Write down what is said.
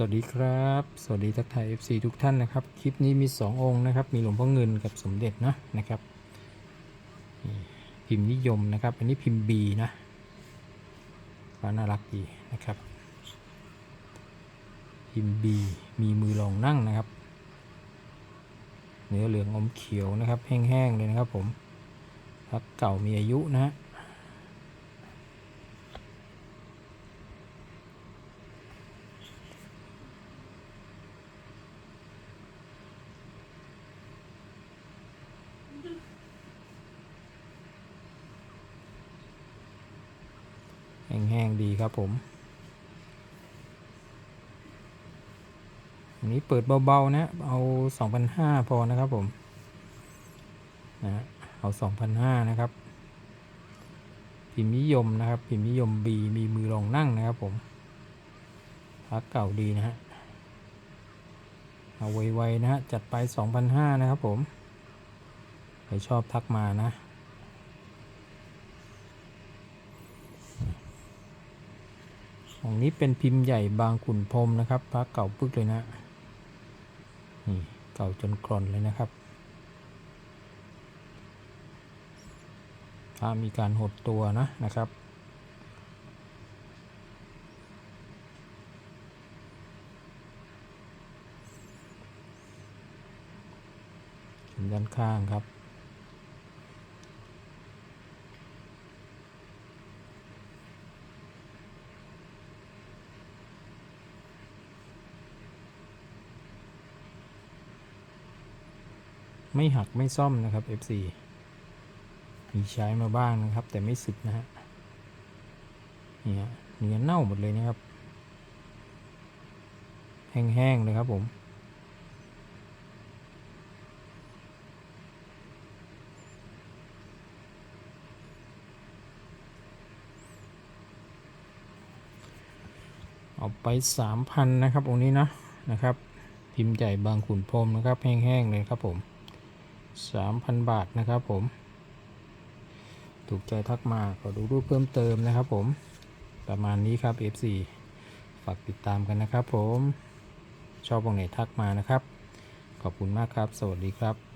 สวัสดีครับ สวัสดีทักทาย FC ทุกท่านนะครับ คลิปนี้มี 2 องค์นะครับ มีหลวงพ่อเงินกับสมเด็จนะนะครับพิมพ์นิยมนะครับ อันนี้พิมพ์ B นะฟ้าน่ารักดีนะครับ พิมพ์ B มีมือรองนั่งนะครับ เนื้อเหลืองอมเขียวนะครับ แห้งๆเลยนะครับผมพักเก่ามีอายุนะฮะ แห้งๆดีครับผมอันนี้เปิดเบาๆนะ เอา2,500พอนะครับผมนะเอา2,500นะครับ พิมพ์นิยมนะครับ พิมพ์นิยม B มีมือรองนั่งนะครับผมพักเก่าดีนะฮะ เอาไวๆนะฮะ จัดไป2,500นะครับผม ใครชอบทักมานะ ของนี้เป็นพิมพ์ใหญ่บางขุนพรมนะครับพระเก่าปึกเลยนะ นี่เก่าจนกร่อนเลยนะครับถ้ามีการหดตัวนะนะครับ ด้านข้างครับ ไม่หักไม่ซ่อมนะครับ FC มีใช้มาบ้างนะครับ แต่ไม่สึกนะฮะนี่ฮะเนื้อเน่าหมดเลยนะครับ แห้งๆเลยครับผมเอาไปสามพันนะครับองค์นี้นะนะครับ พิมพ์ใหญ่บางขุนพรมนะครับ แห้ง ๆ เลยครับผม สามพันบาทนะครับผม ถูกใจทักมาขอดูรูปเพิ่มเติมนะครับผม ประมาณนี้ครับ F4 ฝากติดตามกันนะครับผม ชอบวงไหนทักมานะครับ ขอบคุณมากครับ สวัสดีครับ